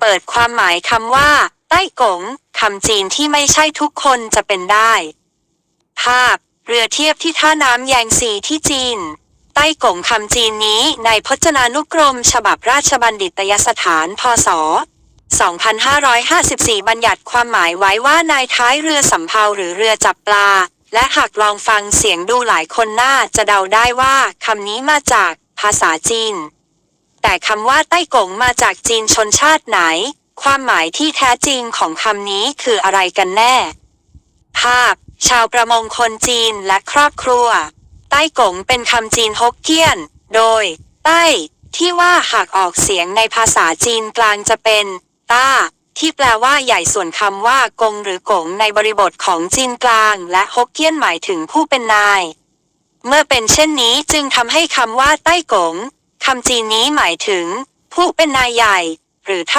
เปิดความหมายคำว่า ใต้กงคำจีนที่ไม่ใช่ทุกคนจะเป็นได้ ภาพ เรือเทียบที่ท่าน้ำแยงซีที่จีน ใต้กงคำจีนนี้ในพจนานุกรม ฉบับราชบัณฑิตยสถานพศ2554 บัญญัติความหมายไว้ว่านายท้ายเรือสำเภาหรือเรือจับปลา และหากลองฟังเสียงดูหลายคนน่าจะเดาได้ว่าคำนี้มาจากภาษาจีน แต่คำว่าใต้กงมาจากจีนชนชาติไหน ความหมายที่แท้จริงของคำนี้คืออะไรกันแน่ ภาพ ชาวประมงคนจีนและครอบครัว ใต้กงเป็นคำจีนฮกเกี้ยน โดย ใต้ ที่ว่าหากออกเสียงในภาษาจีนกลางจะเป็น ต้า ที่แปลว่าใหญ่ส่วนคำว่ากงหรือกงในบริบทของจีนกลาง และฮกเกี้ยนหมายถึงผู้เป็นนาย เมื่อเป็นเช่นนี้จึงทำให้คำว่าใต้กง คำจีนนี้หมายถึง ผู้เป็นนายใหญ่ หรือเท่า